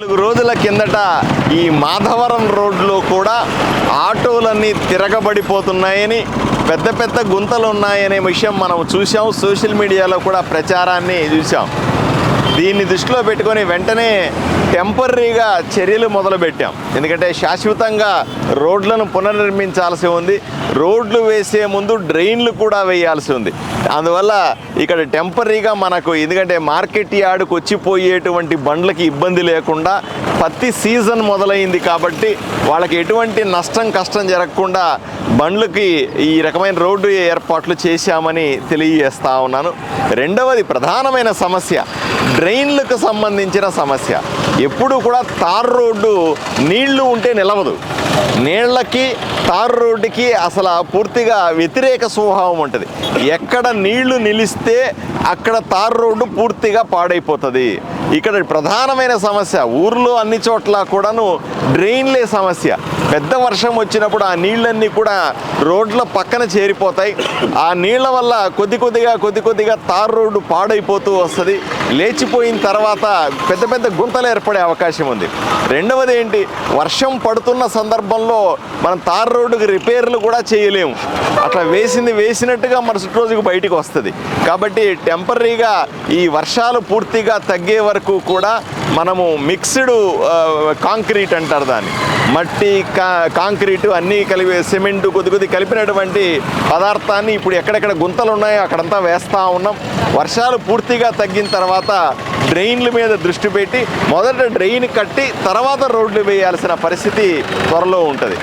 నాలుగు రోజుల కిందట ఈ మాధవరం రోడ్లో కూడా ఆటోలన్నీ తిరగబడిపోతున్నాయని పెద్ద పెద్ద గుంతలు ఉన్నాయనే విషయం మనం చూసాం సోషల్ మీడియాలో కూడా ప్రచారాన్ని చూసాం దీన్ని దృష్టిలో పెట్టుకొని వెంటనే టెంపరీగా చర్యలు మొదలుపెట్టాం. ఎందుకంటే శాశ్వతంగా రోడ్లను పునర్నిర్మించాల్సి ఉంది. రోడ్లు వేసే ముందు డ్రైన్లు కూడా వేయాల్సి ఉంది. అందువల్ల ఇక్కడ టెంపరీగా మనకు ఎందుకంటే మార్కెట్ యార్డుకు వచ్చిపోయేటువంటి బండ్లకి ఇబ్బంది లేకుండా పత్తి సీజన్ మొదలైంది కాబట్టి వాళ్ళకి ఎటువంటి నష్టం కష్టం జరగకుండా బండ్లకి ఈ రకమైన రోడ్డు ఏర్పాట్లు చేశామని తెలియజేస్తా ఉన్నాను. రెండవది ప్రధానమైన సమస్య డ్రైన్లకు సంబంధించిన సమస్య. ఎప్పుడు కూడా తార్ రోడ్డు నీళ్ళు ఉంటే నిలవదు. నీళ్ళకి తార్ రోడ్డుకి అసలు పూర్తిగా వ్యతిరేక స్వభావం ఉంటుంది. ఎక్కడ నీళ్ళు నిలిస్తే అక్కడ తార్ రోడ్డు పూర్తిగా పాడైపోతుంది. ఇక్కడ ప్రధానమైన సమస్య ఊర్లో అన్ని చోట్ల కూడాను డ్రైన్లే సమస్య. పెద్ద వర్షం వచ్చినప్పుడు ఆ నీళ్ళన్నీ కూడా రోడ్ల పక్కన చేరిపోతాయి. ఆ నీళ్ళ వల్ల కొద్ది కొద్దిగా కొద్ది కొద్దిగా తార్ రోడ్డు పాడైపోతూ వస్తుంది. లేచిపోయిన తర్వాత పెద్ద పెద్ద గుంతలు ఏర్పడే అవకాశం ఉంది. రెండవది ఏంటి? వర్షం పడుతున్న సందర్భంలో మనం తార్ రోడ్డుకి రిపేర్లు కూడా చేయలేము. అట్లా వేసింది వేసినట్టుగా మరుసటి రోజుకు బయటికి వస్తుంది. కాబట్టి టెంపరీగా ఈ వర్షాలు పూర్తిగా తగ్గే వరకు కూడా మనము మిక్స్డ్ కాంక్రీట్ అంటారు దాన్ని. మట్టి కా కాంక్రీటు అన్నీ కలిపి సిమెంట్ కొద్ది కొద్ది కలిపినటువంటి పదార్థాన్ని ఇప్పుడు ఎక్కడెక్కడ గుంతలు ఉన్నాయో అక్కడంతా వేస్తూ ఉన్నాం. వర్షాలు పూర్తిగా తగ్గిన తర్వాత డ్రైన్ల మీద దృష్టి పెట్టి మొదట డ్రైన్ కట్టి తర్వాత రోడ్లు వేయాల్సిన పరిస్థితి త్వరలో ఉంటుంది.